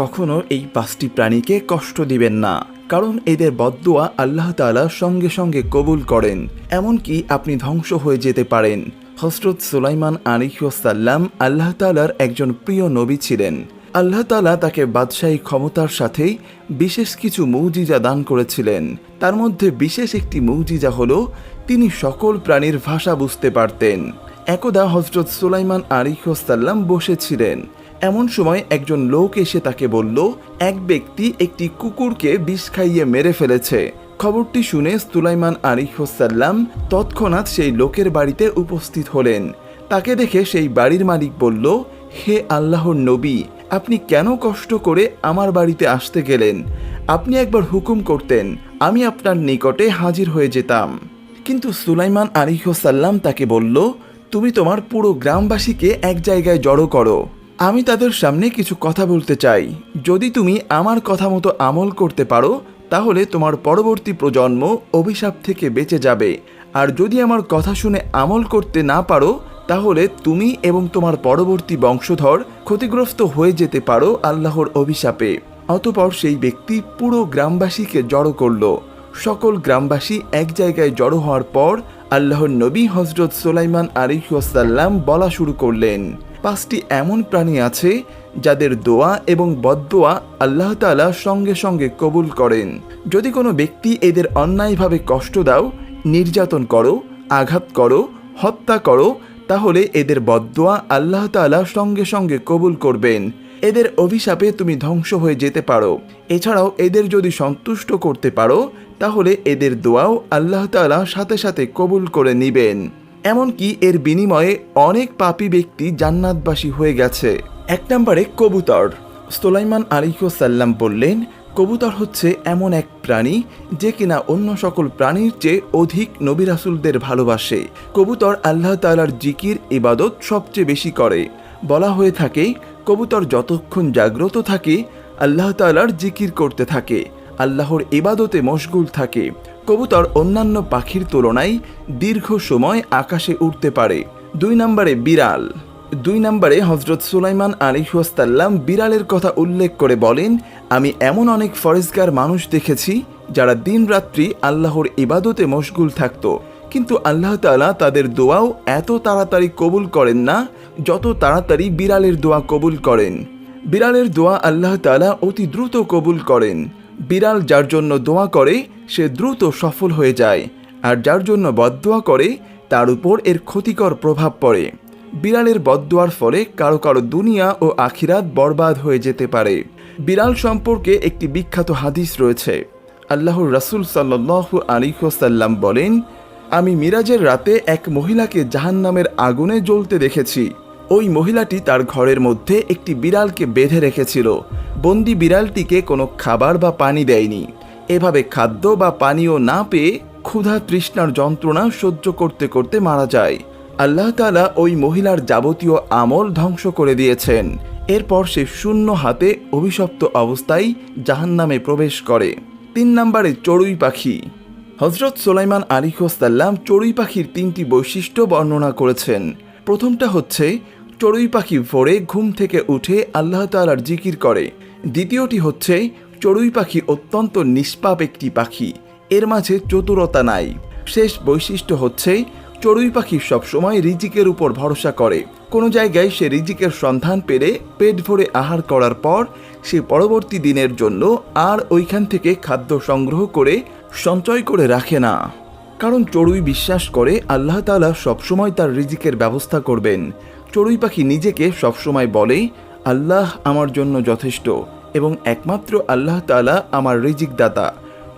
কখনো এই পাঁচটি প্রাণীকে কষ্ট দিবেন না, কারণ এদের বদদোয়া আল্লাহ তাআলা সঙ্গে সঙ্গে কবুল করেন, এমনকি আপনি ধ্বংস হয়ে যেতে পারেন। হজরত সুলাইমান আলিহাসাল্লাম আল্লাহ তালার একজন প্রিয় নবী ছিলেন। আল্লাহ তালা তাকে বাদশাহী ক্ষমতার সাথেই বিশেষ কিছু মৌজিজা দান করেছিলেন। তার মধ্যে বিশেষ একটি মৌজিজা হল, তিনি সকল প্রাণীর ভাষা বুঝতে পারতেন। একদা হজরত সুলাইমান আলিহাসাল্লাম বসেছিলেন। এমন সময় একজন লোক এসে তাকে বলল, এক ব্যক্তি একটি কুকুরকে বিষ খাইয়ে মেরে ফেলেছে। খবরটি শুনে সুলাইমান আলিহাসাল্লাম তৎক্ষণাৎ সেই লোকের বাড়িতে উপস্থিত হলেন। তাকে দেখে সেই বাড়ির মালিক বলল, হে আল্লাহর নবী, আপনি কেন কষ্ট করে আমার বাড়িতে আসতে গেলেন? আপনি একবার হুকুম করতেন, আমি আপনার নিকটে হাজির হয়ে যেতাম। কিন্তু সুলাইমান আলিহাসাল্লাম তাকে বলল, তুমি তোমার পুরো গ্রামবাসীকে এক জায়গায় জড়ো করো। আমি তাদের সামনে কিছু কথা বলতে চাই। যদি তুমি আমার কথা মতো আমল করতে পারো, তাহলে তোমার পরবর্তী প্রজন্ম অভিশাপ থেকে বেঁচে যাবে। আর যদি আমার কথা শুনে আমল করতে না পারো, তাহলে তুমি এবং তোমার পরবর্তী বংশধর ক্ষতিগ্রস্ত হয়ে যেতে পারো আল্লাহর অভিশাপে। অতপর সেই ব্যক্তি পুরো গ্রামবাসীকে জড়ো করল। সকল গ্রামবাসী এক জায়গায় জড়ো হওয়ার পর আল্লাহর নবী হজরত সোলাইমান আলিহাসাল্লাম বলা শুরু করলেন, পাঁচটি এমন প্রাণী আছে যাদের দোয়া এবং বদদোয়া আল্লাহ তাআলা সঙ্গে সঙ্গে কবুল করেন। যদি কোনো ব্যক্তি এদের অন্যায়ভাবে কষ্ট দাও, নির্যাতন করো, আঘাত করো, হত্যা করো, তাহলে এদের বদদোয়া আল্লাহ তাআলা সঙ্গে সঙ্গে কবুল করবেন। এদের অভিশাপে তুমি ধ্বংস হয়ে যেতে পারো। এছাড়াও এদের যদি সন্তুষ্ট করতে পারো, তাহলে এদের দোয়াও আল্লাহ তাআলা সাথে সাথে কবুল করে নিবেন। এমনকি এর বিনিময়ে অনেক পাপী ব্যক্তি জান্নাতবাসী হয়ে গেছে। এক নম্বরে কবুতর। সোলাইমান আলিহাসাল্লাম বললেন, কবুতর হচ্ছে এমন এক প্রাণী যে কিনা অন্য সকল প্রাণীর চেয়ে অধিক নবী রাসুলদের ভালোবাসে। কবুতর আল্লাহ তালার জিকির, ইবাদত সবচেয়ে বেশি করে। বলা হয়ে থাকে কবুতর যতক্ষণ জাগ্রত থাকে, আল্লাহ তালার জিকির করতে থাকে, আল্লাহর এবাদতে মশগুল থাকে। কবুতর অন্যান্য পাখির তুলনায় দীর্ঘ সময় আকাশে উঠতে পারে। দুই নম্বরে বিড়াল। দুই নম্বরে হজরত সুলাইমান আলিহাস্তাল্লাম বিড়ালের কথা উল্লেখ করে বলেন, আমি এমন অনেক ফরেজগার মানুষ দেখেছি, যারা দিনরাত্রি আল্লাহর ইবাদতে মশগুল থাকত। কিন্তু আল্লাহ তাআলা তাদের দোয়াও এত তাড়াতাড়ি কবুল করেন না যত তাড়াতাড়ি বিড়ালের দোয়া কবুল করেন। বিড়ালের দোয়া আল্লাহ তাআলা অতি দ্রুত কবুল করেন। বিড়াল যার জন্য দোয়া করে, সে দ্রুত সফল হয়ে যায়। আর যার জন্য বদদোয়া করে, তার উপর এর ক্ষতিকর প্রভাব পড়ে। বিড়ালের বদদোয়ার ফলে কারও কারও দুনিয়া ও আখিরাত বরবাদ হয়ে যেতে পারে। বিড়াল সম্পর্কে একটি বিখ্যাত হাদিস রয়েছে। আল্লাহর রাসূল সাল্লাল্লাহু আলাইহি ওয়াসাল্লাম বলেন, আমি মিরাজের রাতে এক মহিলাকে জাহান্নামের আগুনে জ্বলতে দেখেছি। ওই মহিলাটি তার ঘরের মধ্যে একটি বিড়ালকে বেঁধে রেখেছিল। বন্দি বিড়ালটিকে কোনো খাবার বা পানি দেয়নি। এভাবে খাদ্য বা পানীয় না পেয়ে ক্ষুধা তৃষ্ণার যন্ত্রণা সহ্য করতে করতে মারা যায়। আল্লাহ তাআলা ওই মহিলার যাবতীয় আমল ধ্বংস করে দিয়েছেন। এরপর সে শূন্য হাতে অভিশপ্ত অবস্থায় জাহান্নামে প্রবেশ করে। তিন নম্বরে চড়ুই পাখি। হজরত সোলাইমান আলিহাসাল্লাম চড়ুই পাখির তিনটি বৈশিষ্ট্য বর্ণনা করেছেন। প্রথমটা হচ্ছে চড়ুই পাখি ভোরে ঘুম থেকে উঠে আল্লাহ তালার জিকির করে। দ্বিতীয়টি হচ্ছে, চড়ুই পাখি অত্যন্ত নিষ্পাপ একটি পাখি। এর মাঝে চতুরতা নাই। শেষ বৈশিষ্ট্য হচ্ছে, চড়ুই পাখি সবসময় রিজিকের উপর ভরসা করে। কোনো জায়গায় সে রিজিকের সন্ধান পেলে পেট ভরে আহার করার পর সে পরবর্তী দিনের জন্য আর ওইখান থেকে খাদ্য সংগ্রহ করে সঞ্চয় করে রাখে না। কারণ চড়ুই বিশ্বাস করে আল্লাহ তালা সবসময় তার রিজিকের ব্যবস্থা করবেন। চড়ুই পাখি নিজেকে সবসময় বলেই, আল্লাহ আমার জন্য যথেষ্ট এবং একমাত্র আল্লাহ তালা আমার রিজিক দাতা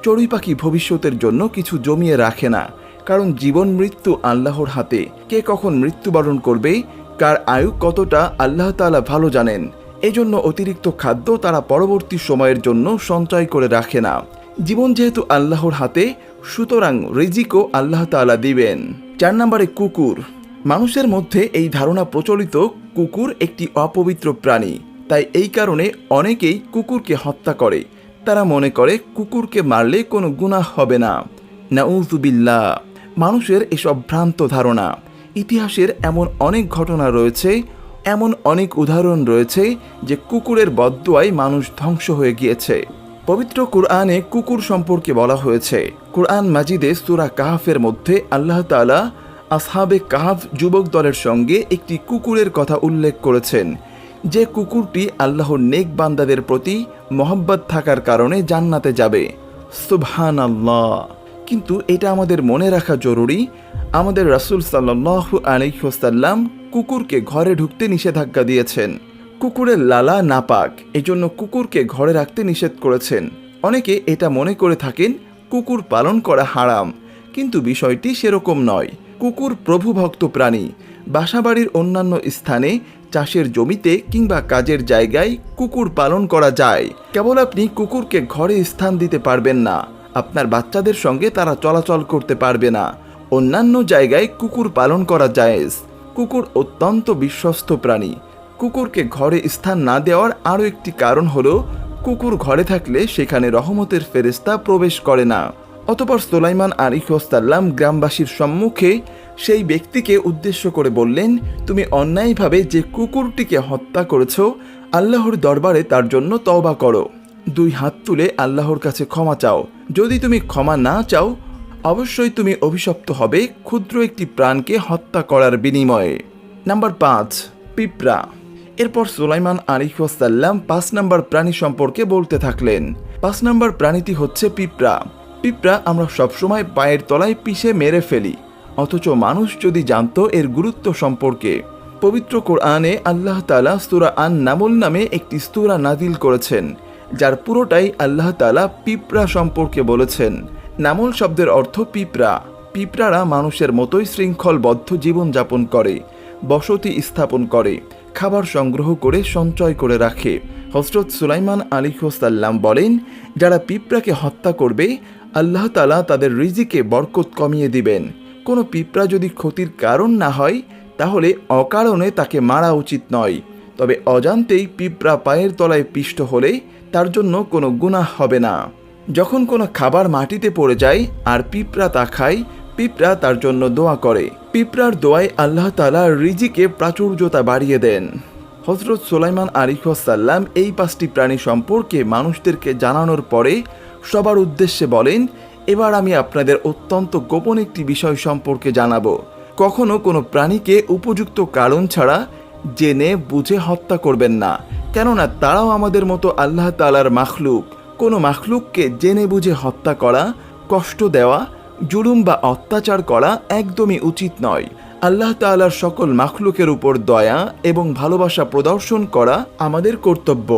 চড়ুই পাখি ভবিষ্যতের জন্য কিছু জমিয়ে রাখে না, কারণ জীবন মৃত্যু আল্লাহর হাতে। কে কখন মৃত্যুবরণ করবে, কার আয়ু কতটা, আল্লাহ তাআলা ভালো জানেন। এজন্য অতিরিক্ত খাদ্য তারা পরবর্তী সময়ের জন্য সঞ্চয় করে রাখে না। জীবন যেহেতু আল্লাহর হাতে, সুতরাং রিজিকও আল্লাহ তাআলা দিবেন। চার নম্বরে কুকুর। মানুষের মধ্যে এই ধারণা প্রচলিত কুকুর একটি অপবিত্র প্রাণী। তাই এই কারণে অনেকেই কুকুরকে হত্যা করে। তারা মনে করে কুকুরকে মারলে কোনো গুনাহ হবে না। নাউজুবিল্লাহ মানুষের এসব ভ্রান্ত ধারণা। ইতিহাসের এমন অনেক ঘটনা রয়েছে, এমন অনেক উদাহরণ রয়েছে যে কুকুরের বদদুয়ায় মানুষ ধ্বংস হয়ে গিয়েছে। পবিত্র কুরআনে কুকুর সম্পর্কে বলা হয়েছে। কুরআন মাজিদে সুরা কাহাফের মধ্যে আল্লাহ তাআলা আসহাবে কাহাফ যুবক দলের সঙ্গে একটি কুকুরের কথা উল্লেখ করেছেন। যে কুকুরটি আল্লাহর নেক বান্দাদের প্রতি মহব্বত থাকার কারণে জান্নাতে যাবে। সুবহান আল্লাহ কিন্তু এটা আমাদের মনে রাখা জরুরি। আমাদের রাসূল সাল্লাল্লাহু আলাইহি কুকুরকে ঘরে ঢুকতে নিষেধাজ্ঞা দিয়েছেন। কুকুরের লালা নাপাক, এজন্য কুকুরকে ঘরে রাখতে নিষেধ করেছেন। অনেকে এটা মনে করে থাকেন, কুকুর পালন করা হারাম। কিন্তু বিষয়টি সেরকম নয়। কুকুর প্রভুভক্ত প্রাণী, বাসাবাড়ির অন্যান্য স্থানে, চাষের জমিতে কিংবা কাজের জায়গায় কুকুর পালন করা যায়। কেবল আপনি কুকুরকে ঘরে স্থান দিতে পারবেন না। আপনার বাচ্চাদের সঙ্গে তারা চলাচল করতে পারবে না। অন্যান্য জায়গায় কুকুর পালন করা জায়েজ কুকুর অত্যন্ত বিশ্বস্ত প্রাণী। কুকুরকে ঘরে স্থান না দেওয়ার আরও একটি কারণ হলো, কুকুর ঘরে থাকলে সেখানে রহমতের ফেরেস্তা প্রবেশ করে না। অতপর সোলাইমান আলিহাসাল্লাম গ্রামবাসীর সম্মুখে সেই ব্যক্তিকে উদ্দেশ্য করে বললেন, তুমি অন্যায়ভাবে যে কুকুরটিকে হত্যা করেছ, আল্লাহর দরবারে তার জন্য তওবা করো। দুই হাত তুলে আল্লাহর কাছে ক্ষমা চাও। যদি তুমি ক্ষমা না চাও, অবশ্যই তুমি অভিশপ্ত হবে ক্ষুদ্র একটি প্রাণকে হত্যা করার বিনিময়ে। নাম্বার পাঁচ, পিঁপড়া। এরপর সুলাইমান আলিহাসাল্লাম পাঁচ নাম্বার প্রাণী সম্পর্কে বলতে থাকলেন। পাঁচ নাম্বার প্রাণীটি হচ্ছে পিঁপড়া। পিঁপড়া আমরা সবসময় পায়ের তলায় পিষে মেরে ফেলি। অথচ মানুষ যদি জানত এর গুরুত্ব সম্পর্কে। পবিত্র কোরআনে আল্লাহ তালা সুরা আন নামল নামে একটি স্তুরা নাজিল করেছেন, যার পুরোটাই আল্লাহ তালা পিঁপড়া সম্পর্কে বলেছেন। নামল শব্দের অর্থ পিঁপড়া। পিঁপড়ারা মানুষের মতোই শৃঙ্খলবদ্ধ জীবনযাপন করে, বসতি স্থাপন করে, খাবার সংগ্রহ করে, সঞ্চয় করে রাখে। হজরত সুলাইমান আলিহাসাল্লাম বলেন, যারা পিঁপড়াকে হত্যা করবে, আল্লাহ তালা তাদের রিজিকে বরকত কমিয়ে দিবেন। কোনো পিঁপড়া যদি ক্ষতির কারণ না হয়, তাহলে অকারণে তাকে মারা উচিত নয়। তবে অজান্তেই পিঁপড়া পায়ের তলায় পিষ্ট হলে তার জন্য কোনো গুনাহ হবে না। যখন কোনো খাবার মাটিতে পড়ে যায় আর পিঁপড়া তা খায়, পিঁপড়া তার জন্য দোয়া করে। পিঁপড়ার দোয়ায় আল্লাহ তালা রিজিকে প্রাচুর্যতা বাড়িয়ে দেন। হজরত সোলাইমান আলিহাসাল্লাম এই পাঁচটি প্রাণী সম্পর্কে মানুষদেরকে জানানোর পরে সবার উদ্দেশ্যে বলেন, এবার আমি আপনাদের অত্যন্ত গোপন একটি বিষয় সম্পর্কে জানাব। কখনো কোনো প্রাণীকে উপযুক্ত কারণ ছাড়া জেনে বুঝে হত্যা করবেন না। কেননা তারাও আমাদের মতো আল্লাহ তালার মাখলুক। কোনো মাখলুককে জেনে বুঝে হত্যা করা, কষ্ট দেওয়া, জুলুম বা অত্যাচার করা একদমই উচিত নয়। আল্লাহ তালার সকল মাখলুকের উপর দয়া এবং ভালোবাসা প্রদর্শন করা আমাদের কর্তব্য।